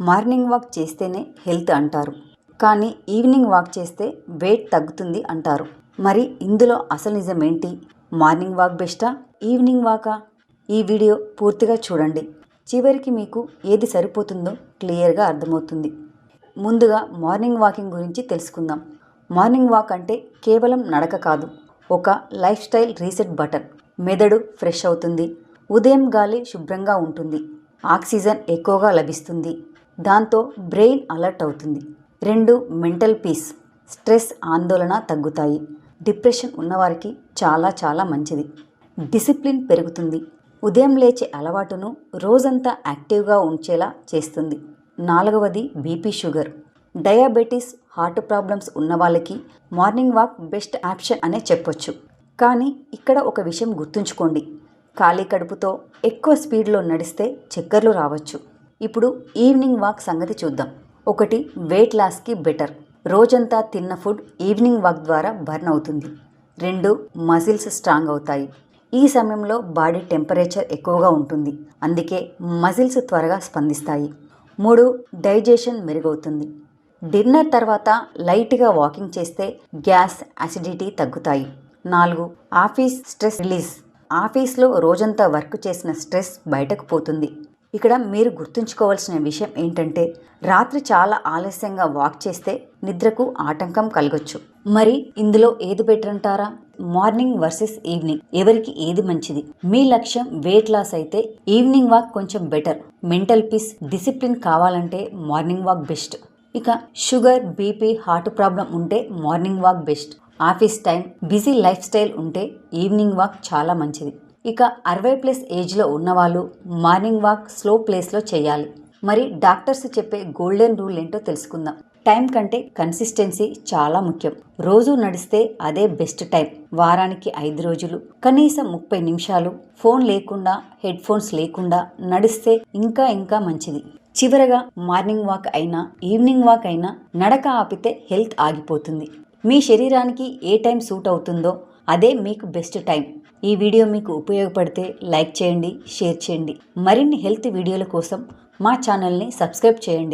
Morning walk చేస్తేనే health అంటారు. కానీ ఈవినింగ్ వాక్ చేస్తే వెయిట్ తగ్గుతుంది అంటారు. మరి ఇందులో అసలు నిజం ఏంటి మార్నింగ్ వాక్ బెస్టా? ఈవినింగ్ వాకా? ఈ వీడియో పూర్తిగా చూడండి. చివరికి మీకు ఏది సరిపోతుందో క్లియర్గా అర్థమవుతుంది. ముందుగా మార్నింగ్ వాకింగ్ గురించి తెలుసుకుందాం. మార్నింగ్ వాక్ అంటే కేవలం నడక కాదు ఒక లైఫ్ స్టైల్ రీసెట్ బటన్. మెదడు ఫ్రెష్ అవుతుంది ఉదయం గాలి శుభ్రంగా ఉంటుంది ఆక్సిజన్ ఎక్కువగా లభిస్తుంది. దాంతో బ్రెయిన్ అలర్ట్ అవుతుంది. రెండు మెంటల్ పీస్. స్ట్రెస్ ఆందోళన తగ్గుతాయి. డిప్రెషన్ ఉన్నవారికి చాలా చాలా మంచిది. డిసిప్లిన్ పెరుగుతుంది. ఉదయం లేచే అలవాటును రోజంతా యాక్టివ్గా ఉంచేలా చేస్తుంది. నాలుగవది BP sugar. Diabetes heart problems ఉన్న వాళ్ళకి మార్నింగ్ వాక్ బెస్ట్ ఆప్షన్ అనే చెప్పొచ్చు. కానీ ఇక్కడ ఒక విషయం గుర్తుంచుకోండి. ఖాళీ కడుపుతో ఎక్కువ స్పీడ్లో నడిస్తే చక్కర్లు రావచ్చు. ఇప్పుడు ఈవినింగ్ వాక్ సంగతి చూద్దాం. ఒకటి వెయిట్ లాస్కి బెటర్. రోజంతా తిన్న ఫుడ్ ఈవినింగ్ వాక్ ద్వారా బర్న్ అవుతుంది. రెండు మజిల్స్ స్ట్రాంగ్ అవుతాయి. ఈ సమయంలో బాడీ టెంపరేచర్ ఎక్కువగా ఉంటుంది. అందుకే మజిల్స్ త్వరగా స్పందిస్తాయి. మూడు డైజెషన్ మెరుగవుతుంది. డిన్నర్ తర్వాత లైట్గా వాకింగ్ చేస్తే గ్యాస్ అసిడిటీ తగ్గుతాయి. నాలుగు ఆఫీస్ స్ట్రెస్ రిలీజ్. ఆఫీస్లో రోజంతా వర్క్ చేసిన స్ట్రెస్ బయటకు పోతుంది. ఇక్కడ మీరు గుర్తుంచుకోవాల్సిన విషయం ఏంటంటే రాత్రి చాలా ఆలస్యంగా వాక్ చేస్తే నిద్రకు ఆటంకం కలగొచ్చు. మరి ఇందులో ఏది బెటర్ అంటారా? Morning versus evening. ఎవరికి ఏది మంచిది? మీ లక్ష్యం వెయిట్ లాస్ అయితే ఈవినింగ్ వాక్ కొంచెం బెటర్. మెంటల్ పీస్ డిసిప్లిన్ కావాలంటే మార్నింగ్ వాక్ బెస్ట్. ఇక షుగర్ బీపీ హార్ట్ ప్రాబ్లం ఉంటే morning walk best. Office time busy lifestyle ఉంటే ఈవినింగ్ వాక్ చాలా మంచిది. ఇక అరవై ప్లస్ ఏజ్లో ఉన్నవాళ్ళు మార్నింగ్ వాక్ స్లో ప్లేస్లో చేయాలి. మరి డాక్టర్స్ చెప్పే గోల్డెన్ రూల్ ఏంటో తెలుసుకుందాం. టైం కంటే కన్సిస్టెన్సీ చాలా ముఖ్యం. రోజు నడిస్తే అదే బెస్ట్ టైం. వారానికి ఐదు రోజులు కనీసం ముప్పై నిమిషాలు. ఫోన్ లేకుండా హెడ్ ఫోన్స్ లేకుండా నడిస్తే ఇంకా ఇంకా మంచిది. చివరగా మార్నింగ్ వాక్ అయినా ఈవినింగ్ వాక్ అయినా నడక ఆపితే హెల్త్ ఆగిపోతుంది. మీ శరీరానికి ఏ టైం సూట్ అవుతుందో అదే మీకు బెస్ట్ టైం. ఈ వీడియో మీకు ఉపయోగపడితే లైక్ చేయండి షేర్ చేయండి. మరిన్ని హెల్త్ వీడియోల కోసం మా ఛానల్ని సబ్స్క్రైబ్ చేయండి.